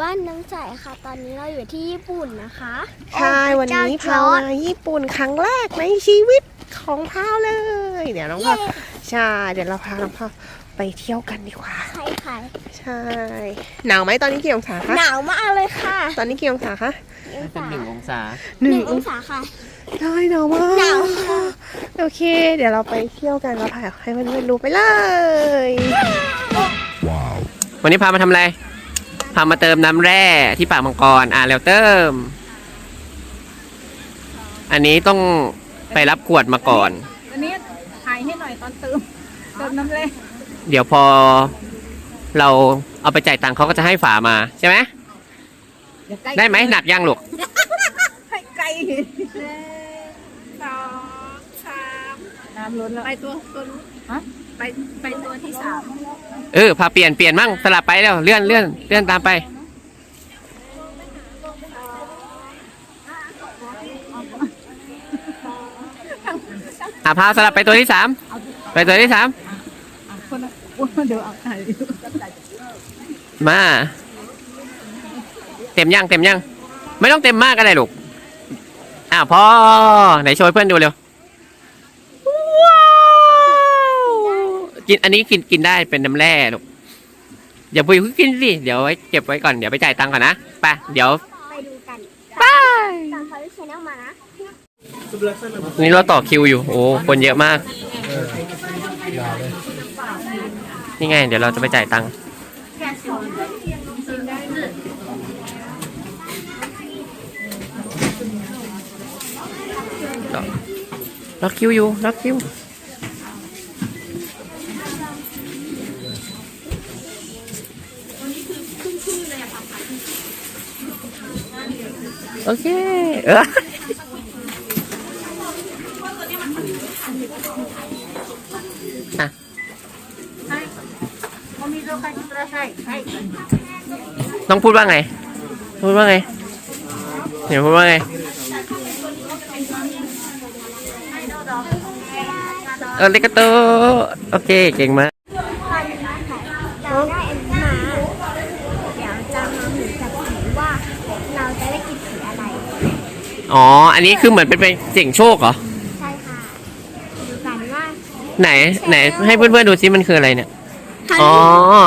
บ้านน้ำใสค่ะ ตอนนี้เราอยู่ที่ญี่ปุ่นนะคะใช่โอ้วันนี้พระพาเจ้าจอร์จมาญี่ปุ่นครั้งแรกในชีวิตของพาวเลย เดี๋ยวน้องพาวใช่เดี๋ยวเราพาน้องพาวไปเที่ยวกันดีกว่า ใช่ค่ะ ใช่ หนาวไหมตอนนี้กี่องศาคะหนาวมากเลยค่ะ ตอนนี้กี่องศาคะองเป็นศาหนึ่งองศาหนึ่งองศาค่ะใช่หนาวมากหนาวค่ะโอเค เดี๋ยวเราไปเที่ยวกันเราพาให้เพื่อนๆดูไปเลยวันนี้พามาทำอะไร พามาเติมน้ำแร่ที่ปากมังกร อ่าแล้วเติม อันนี้ต้องไปรับขวดมาก่อน อันนี้ถ่ายให้หน่อยตอนเติมเติมน้ำแร่เดี๋ยวพอเราเอาไปจ่ายตังค์เขาก็จะให้ฝามาใช่ไหมอย่าใกล้ได้ไหมหนักยังลูกให้ไกลหนึ่งสองสามน้ำล้นแล้ว ไปตัวตัวนู้นฮะ ไปไปตัวที่สามเออพาเปลี่ยนเปลี่ยนมั่งสลับไปแล้วเลื่อนเลื่อนเลื่อนตามไป อะพาสลับไปตัวที่สามไปตัวที่สามอะคนละอ้วนเดี๋ยวเอาถ่ายมาเต็มยังเต็มยัง ไม่ต้องเต็มมากก็ได้ลูกอะพอไหนโชว์ให้เพื่อนดูเร็วว้าว กินอันนี้กินกินได้เป็นน้ำแร่ลูกอย่าไปกินสิเดี๋ยวไว้เก็บไว้ก่อนเดี๋ยวไปจ่ายตังค์ก่อนนะไปเดี๋ยวไปดูกันไปตามเขาที่ชแนลมานะนี่เราต่อคิวอยู่ โอ้คนเยอะมาก นี่ไง เดี๋ยวเราจะไปจ่ายตังค์ล็อกคิวอยู่ล็อกคิว โอเคเอออะต้องพูดว่าไง พูดว่าไงเดี๋ยวพูดว่าไง เออเลกโต โอเค เก่งมาก ตอนนี้ค่ะเราได้อันนี้มา เดี๋ยวจะมาหมุนจับสีว่าเราจะได้กินสีอะไร อ๋อ อันนี้คือเหมือนเป็นเป็นเสี่ยงโชคเหรอ ใช่ค่ะดูกันว่าไหน ไหน ให้เพื่อนๆดูซิมันคืออะไรเนี่ย อ๋อ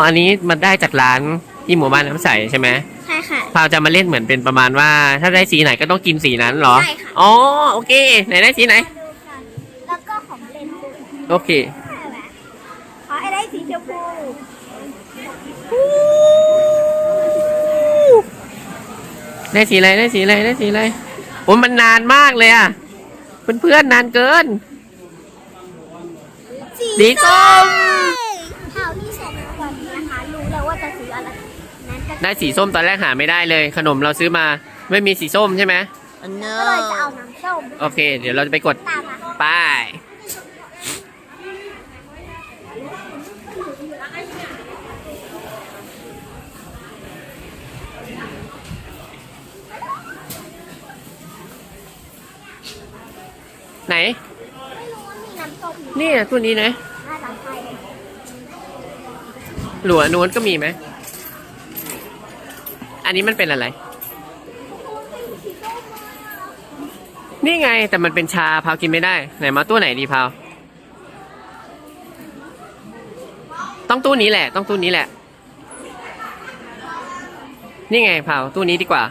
อันนี้มันได้จากร้านที่หมู่บ้านน้ำใสใช่ไหมใช่ค่ะ พาวจะมาเล่นเหมือนเป็นประมาณว่า ถ้าได้สีไหนก็ต้องกินสีนั้นเหรอ ใช่ค่ะ อ๋อ โอเค ไหนได้สีไหน แล้วก็ของเล่นด้วยโอเค ขอให้ได้สีชมพูได้สีอะไร ได้สีอะไร ได้สีอะไร โอ้ยมันนานมากเลยอะเพื่อนๆนานเกิน สีส้มเท่าที่เสร็จวันนี้นะคะรู้แล้วว่าจะซื้ออะไรนั้นก็ได้สีส้มตอนแรกหาไม่ได้เลย ขนมเราซื้อมาไม่มีสีส้มใช่ไหมก็เลยจะเอาน้ำส้มโอเค เดี๋ยวเราจะไปกดตามมาป้ ไหนไม่รู้ว่ามีน้ำส้มอยู่นี่ตัวนี้นะหน้าตาใครหลัวนู้นก็มีไหม อันนี้มันเป็นอะไร นี่ไงแต่มันเป็นชาพาวกินไม่ได้ ไหนมาตู้ไหนดีพาวต้องตู้นี้แหละ ต้องตู้นี้แหละ นี่ไงพาวตู้นี้ดีกว่า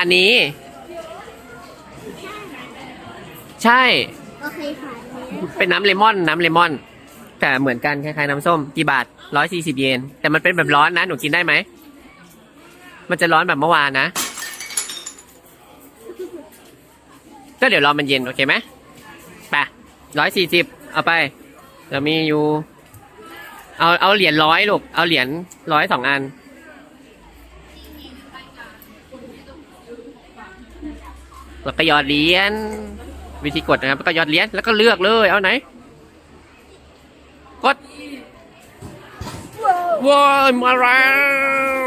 อันนี้ ใช่ โอเคค่ะอันนี้เป็นน้ำเลมอน น้ำเลมอน แต่เหมือนกันคล้ายๆน้ำส้มกี่บาทร้อยสี่สิบเยน แต่มันเป็นแบบร้อนนะ หนูกินได้ไหม มันจะร้อนแบบเมื่อวานนะ ก็เดี๋ยวรอมันเย็น โอเคไหมไปร้อยสี่สิบเอาไป เรามีอยู่ เอาเอาเหรียญร้อยลูก เอาเหรียญร้อยสองอัน แล้วก็หยอดเหรียญวิธีกดนะครับแล้วก็หยอดเหรียญแล้วก็เลือกเลยเอาไหน กดว้าวมาแล้ว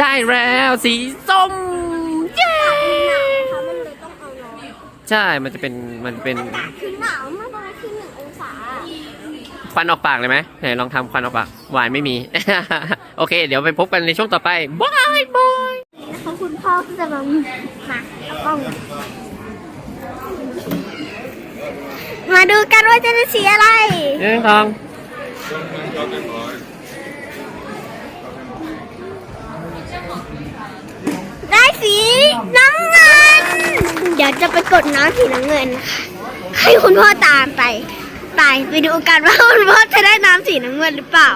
ได้แล้วสีส้มเย้หนาวนะคะมันเลยต้องเอาร้อนใช่มันจะเป็นมันเป็น คือหนาวมากตอนที่หนึ่งองศา ควันออกปากเลยไหมไหนลองทำควันออกปากหวานไม่มี โอเค เดี๋ยวไปพบกันในช่วงต่อไปบายบายนะคะคุณพ่อก็จะมามาเอากล้อง มาดูกันว่าจะได้สีอะไรหนึ่งสองได้สีน้ำเงิน เดี๋ยวจะไปกดน้ำสีน้ำเงินค่ะให้คุณพ่อตามไป ไปไปดูกันว่าคุณพ่อจะได้น้ำสีน้ำเงินหรือเปล่า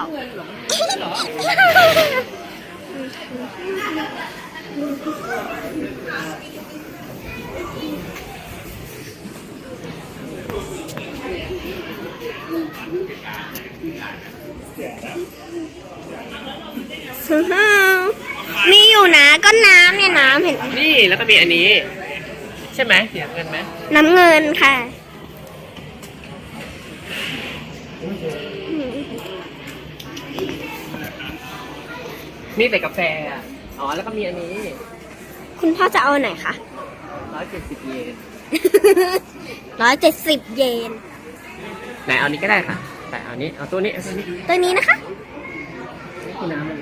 มีอยู่นะก็น้ำเนี่ยน้ำเห็นไหมนี่แล้วก็มีอันนี้ ใช่ไหมเสียเงินไหมน้ำเงินค่ะ มีแต่กาแฟอะอ๋อแล้วก็มีอันนี้คุณพ่อจะเอาไหนคะร้อยเจ็ดสิบเยนร้อยเจ็ดสิบเยนไหนเอานี้ก็ได้ค่ะ แต่เอานี้เอาตัวนี้เอาตัวนี้ตัวนี้นะคะ นี่คือน้ำมัน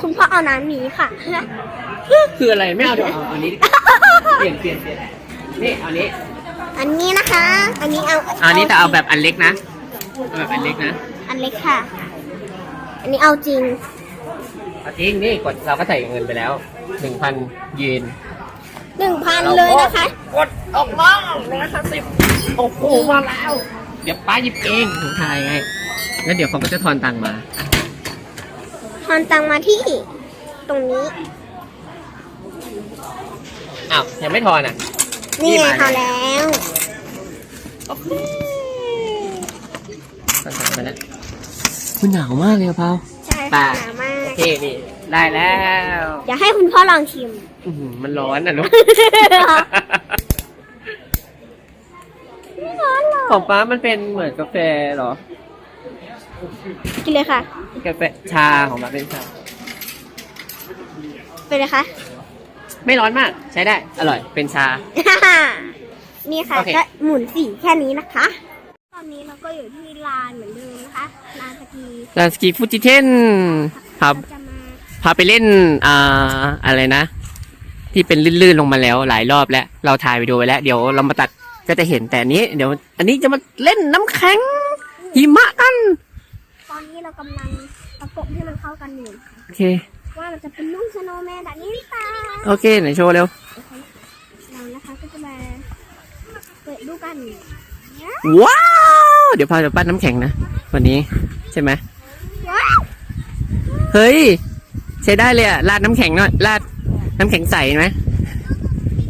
คุณพ่อเอาน้ำนี้ค่ะ คืออะไรไม่เอาเดี๋ยวเอาอันนี้ดีกว่าเปลี่ยนเปลี่ยนเปลี่ยนนี่เอานี้อันนี้นะคะ อันนี้เอาเอาอันนี้แต่เอาแบบอันเล็กนะเอาแบบอันเล็กนะ อันเล็กค่ะ อันนี้เอาจริงเอา จริงนี่กดเราก็ใส่เงินไปแล้วหนึ่งพันเยนหนึ่งพันเลยนะคะ กดออกมาร้อยห้าสิบโอ้โหมาแล้ว เดี๋ยวป้าหยิบเองถึงทายไงแล้วเดี๋ยวเขาก็จะทอนตังค์มา ทอนตังมาที่ ตรงนี้ อ้าว ยังไม่ทอนอะ นี่นี่ไงมาค่ะแล้วโอเคทอนตังค์ไปแล้วคุณหนาวมากเลยอะเปาใช่ค่ะหนาวมาโอก เคนี่ได้แล้วอยากให้คุณพ่อลองชิม อื้อหือมันร้อนอะลูก ไม่ร้อนหรอกของป้ามันเป็นเหมือนกาแฟเหรอ กินเลยค่ะ กาแฟชาของป้าเป็นชา เป็นเลยคะไม่ร้อนมาก ใช้ได้ อร่อย เป็นชา นี่ค่ะโอเค ก็หมุนสีแค่นี้นะคะ ตอนนี้เราก็อยู่ที่ลานเหมือนเดิมนะคะลานสกีลานสกีฟูจิเทน พาเราจะมาพาไปเล่นอ่าอะไรนะ ที่เป็นลื่นๆลงมาแล้วหลายรอบแล้ว เราถ่ายวิดีโอไว้แล้วเดี๋ยวเรามาตัดก็จะเห็นแต่อันนี้ เดี๋ยว อันนี้จะมาเล่นน้ำแข็งหิมะกันตอนนี้เรากำลังประกบให้มันเข้ากันอยู่ค่ะโอเค ว่ามันจะเป็นลูกสโนว์แมนแบบนี้หรือเปล่าโอเคไหนโชว์เร็วเรานะคะก็จะมาเปิดดูกัน ว้าว เดี๋ยวพาจะปั้นน้ำแข็งนะวันนี้ใช่ไหมว้าวเฮ้ย ใช้ได้เลยอะราดน้ำแข็งหน่อยราดน้ำแข็งใสไหม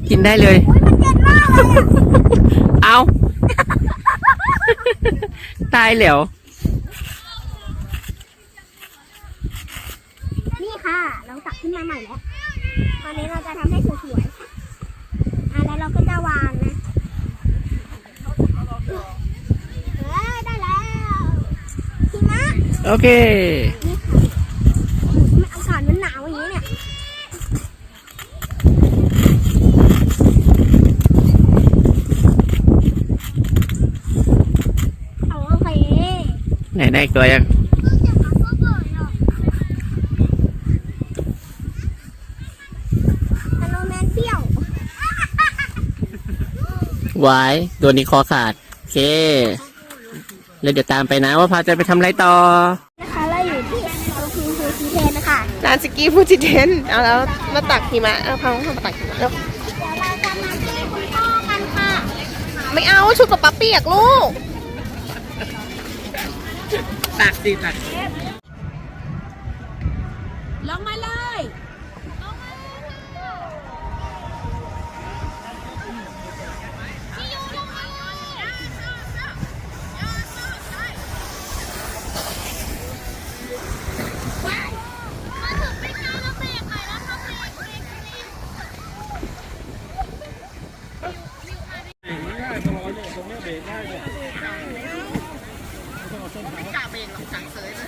กินได้เลยมันเย็นมากเลยอะเอาตายแล้ว นี่ค่ะ เราตักขึ้นมาใหม่แล้ว ตอนนี้เราจะทำให้สวยๆอะแล้วเราก็จะวางนะเฮ้ยได้แล้วหิมะโอเค นี่ค่ะโอ้โหทำไมอากาศมันหนาวอย่างนี้เนี่ย เอาโอเค ไหนได้อีกตัวยังสโนว์แมนเปรี้ยววายตัวนี้คอขาด โอเค แล้วเดี๋ยวตามไปนะว่าพาจะไปทำอะไรต่อ นะคะเราอยู่ที่โอคิวฟูซีเทนนะคะลานสกีฟูจิเทนเอาแล้วมาตักหิมะเอาพังมาตักหิมะแล้วเดี๋ยวเราจะมาที่คุณพ่อกันค่ะ ไม่เอาชุดกับป๊าเปียกลูก ตักสิตักลงมาเลย สั่งเสยเลย